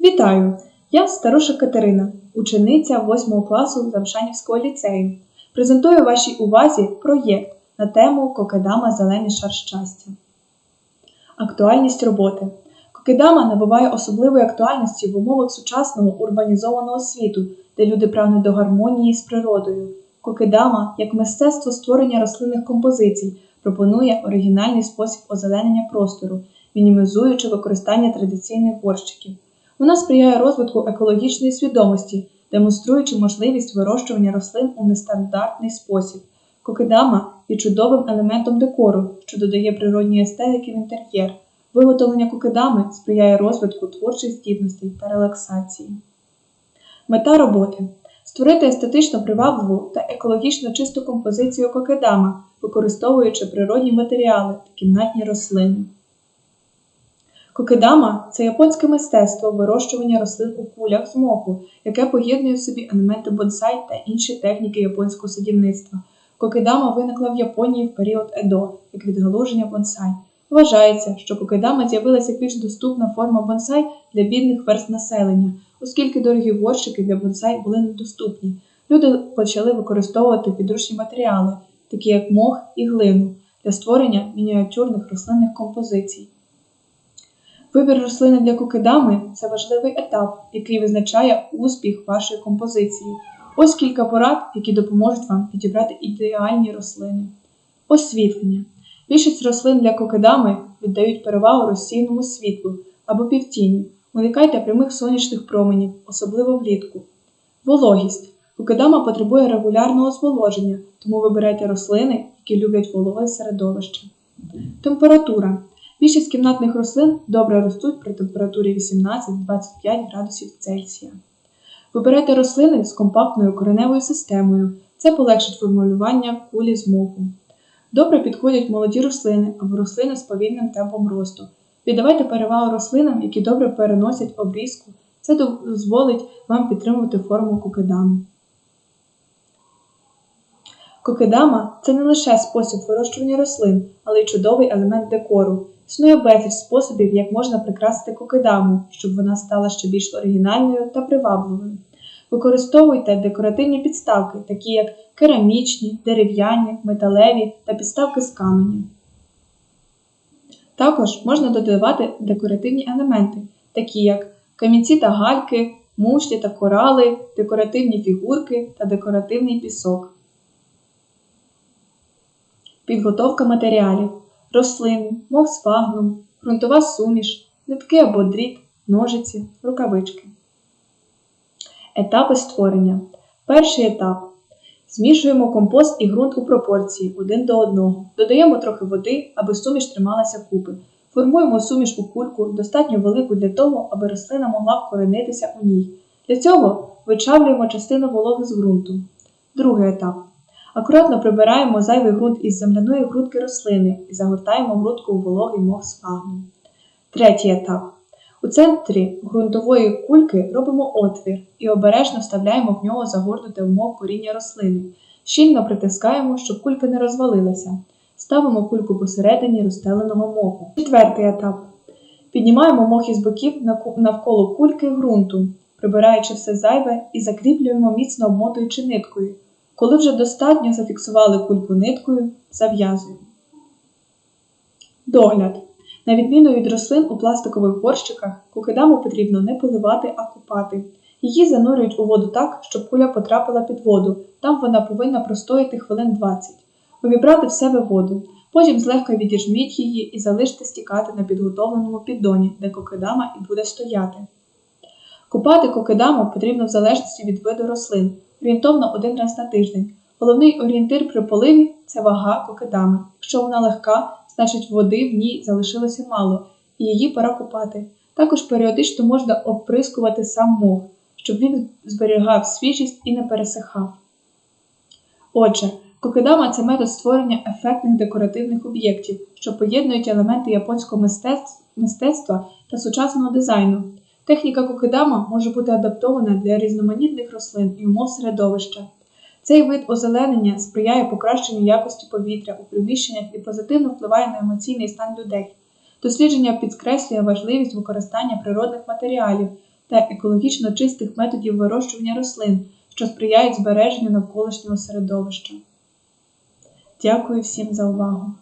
Вітаю! Я староша Катерина, учениця 8 класу Замшанівського ліцею. Презентую вашій увазі проєкт на тему Кокедама Зелений шар щастя. Актуальність роботи. Кокедама набуває особливої актуальності в умовах сучасного урбанізованого світу, де люди прагнуть до гармонії з природою. Кокедама, як мистецтво створення рослинних композицій, пропонує оригінальний спосіб озеленення простору, мінімізуючи використання традиційних горщиків. Вона сприяє розвитку екологічної свідомості, демонструючи можливість вирощування рослин у нестандартний спосіб. Кокедама є чудовим елементом декору, що додає природній естетики в інтер'єр. Виготовлення кокедами сприяє розвитку творчих здібностей та релаксації. Мета роботи створити естетично привабливу та екологічно чисту композицію кокедама, використовуючи природні матеріали та кімнатні рослини. Кокедама це японське мистецтво вирощування рослин у кулях з моху, яке поєднує в собі елементи бонсай та інші техніки японського садівництва. Кокедама виникла в Японії в період Едо, як відгалуження бонсай. Вважається, що кокедама з'явилася як більш доступна форма бонсай для бідних верст населення, оскільки дорогі горщики для бонсай були недоступні. Люди почали використовувати підручні матеріали, такі як мох і глину, для створення мініатюрних рослинних композицій. Вибір рослини для кокедами це важливий етап, який визначає успіх вашої композиції. Ось кілька порад, які допоможуть вам підібрати ідеальні рослини. Освітлення. Більшість рослин для кокедами віддають перевагу розсійному світлу або півтіні. Уникайте прямих сонячних променів, особливо влітку. Вологість. Кокедама потребує регулярного зволоження, тому вибирайте рослини, які люблять вологе середовище. Температура. Більшість кімнатних рослин добре ростуть при температурі 18-25 градусів Цельсія. Вибирайте рослини з компактною кореневою системою. Це полегшить формулювання кулі з моху. Добре підходять молоді рослини або рослини з повільним темпом росту. Віддавайте перевагу рослинам, які добре переносять обрізку. Це дозволить вам підтримувати форму кокедами. Кокедама це не лише спосіб вирощування рослин, але й чудовий елемент декору. Існує безліч способів, як можна прикрасити кокедаму, щоб вона стала ще більш оригінальною та привабливою. Використовуйте декоративні підставки, такі як керамічні, дерев'яні, металеві та підставки з каменю. Також можна додавати декоративні елементи, такі як камінці та гальки, мушлі та корали, декоративні фігурки та декоративний пісок. Підготовка матеріалів рослини, мох з фагном, ґрунтова суміш, нитки або дріт, ножиці, рукавички. Етапи створення. Перший етап. Змішуємо компост і ґрунт у пропорції один до одного. Додаємо трохи води, аби суміш трималася купи. Формуємо суміш у кульку, достатньо велику для того, аби рослина могла вкоренитися у ній. Для цього вичавлюємо частину вологи з ґрунту. Другий етап. Акуратно прибираємо зайвий ґрунт із земляної грудки рослини і загортаємо грудку у вологий мох з фагном. Третій етап. У центрі ґрунтової кульки робимо отвір і обережно вставляємо в нього загорнуте в мох коріння рослини. Щільно притискаємо, щоб кулька не розвалилася. Ставимо кульку посередині розстеленого моху. Четвертий етап. Піднімаємо мох із боків навколо кульки ґрунту, прибираючи все зайве і закріплюємо міцно обмотуючи ниткою. Коли вже достатньо зафіксували кульку ниткою, зав'язуємо. Догляд. На відміну від рослин у пластикових горщиках, кокедаму потрібно не поливати, а купати. Її занурюють у воду так, щоб куля потрапила під воду. Там вона повинна простояти хвилин 20. Увібрати в себе воду. Потім злегка відіжміть її і залиште стікати на підготовленому піддоні, де кокедама і буде стояти. Купати кокедаму потрібно в залежності від виду рослин орієнтовно один раз на тиждень. Головний орієнтир при поливі це вага кокедами. Якщо вона легка, значить води в ній залишилося мало, і її пора купати. Також періодично можна оприскувати сам мох, щоб він зберігав свіжість і не пересихав. Отже, кокедама це метод створення ефектних декоративних об'єктів, що поєднують елементи японського мистецтва та сучасного дизайну. Техніка кокедама може бути адаптована для різноманітних рослин і умов середовища. Цей вид озеленення сприяє покращенню якості повітря у приміщеннях і позитивно впливає на емоційний стан людей. Дослідження підкреслює важливість використання природних матеріалів, та екологічно чистих методів вирощування рослин, що сприяють збереженню навколишнього середовища. Дякую всім за увагу!